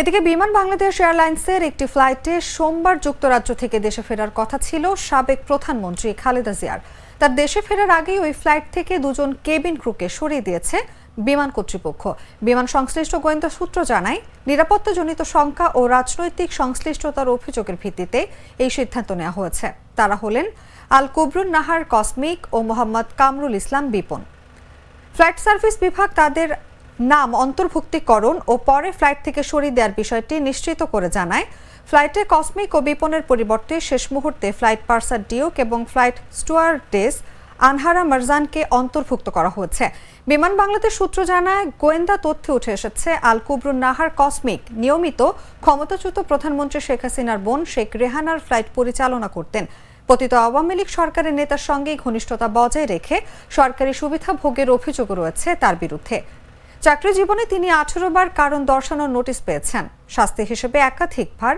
এদিকে বিমান বাংলাদেশ এয়ারলাইন্সের একটি ফ্লাইটে সোমবার যুক্তরাজ্য থেকে দেশে ফেরার কথা ছিল সাবেক প্রধানমন্ত্রী খালেদা জিয়ার। তার দেশে ফেরার আগেই ওই ফ্লাইট থেকে দুজন কেবিন ক্রুকে সরিয়ে দিয়েছে বিমান কর্তৃপক্ষ। বিমান সংশ্লিষ্ট গোয়েন্দা সূত্র জানায়, নিরাপত্তাজনিত শঙ্কা ও রাজনৈতিক সংশ্লিষ্টতার অভিযোগের ভিত্তিতে এই সিদ্ধান্ত নেওয়া হয়েছে। তারা হলেন আল কুবরুন নাহার কসমিক ও মোহাম্মদ কামরুল ইসলাম বিপন। ফ্লাইট সার্ভিস বিভাগ তাদের নাম অন্তর্ভুক্তিকরণ ও পরে ফ্লাইট থেকে সরিয়ে দেওয়ার বিষয়টি নিশ্চিত করে জানায়। ফ্লাইটে কসমিক ও বিপনের পরিবর্তে শেষ মুহূর্তে ফ্লাইট পার্সার ডিওক এবং ফ্লাইট স্টুয়ার্ডেস আনহারা মারজানকে অন্তর্ভুক্ত করা হয়েছে। বিমান বাংলাদেশ সূত্র জানায়, গোয়েন্দা তথ্যে উঠে এসেছে, আল কুবরুন নাহার কসমিক নিয়মিত ক্ষমতাচ্যুত প্রধানমন্ত্রী শেখ হাসিনার বোন শেখ রেহানার ফ্লাইট পরিচালনা করতেন। পতিত আওয়ামী লীগ সরকারের নেতার সঙ্গে ঘনিষ্ঠতা বজায় রেখে সরকারি সুবিধা ভোগের অভিযোগ রয়েছে তার বিরুদ্ধে। চাকরি জীবনে তিনি আঠেরো বার কারণ দর্শানোর নোটিশ পেয়েছেন। শাস্তি হিসেবে একাধিকবার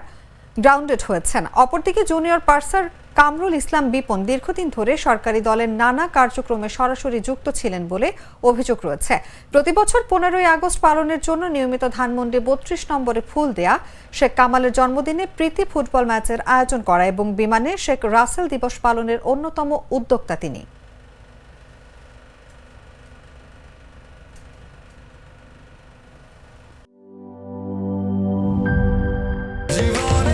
গ্রাউন্ডেড হয়েছেন। অপরদিকে জুনিয়র পার্সার কামরুল ইসলাম বিপন দীর্ঘদিন ধরে সরকারি দলের নানা কার্যক্রমে সরাসরি যুক্ত ছিলেন বলে অভিযোগ রয়েছে। প্রতি বছর পনেরোই আগস্ট পালনের জন্য নিয়মিত ধানমন্ডি বত্রিশ নম্বরে ফুল দেয়া শেখ কামালের জন্মদিনে প্রীতি ফুটবল ম্যাচের আয়োজন করা এবং বিমানে শেখ রাসেল দিবস পালনের অন্যতম উদ্যোক্তা তিনি।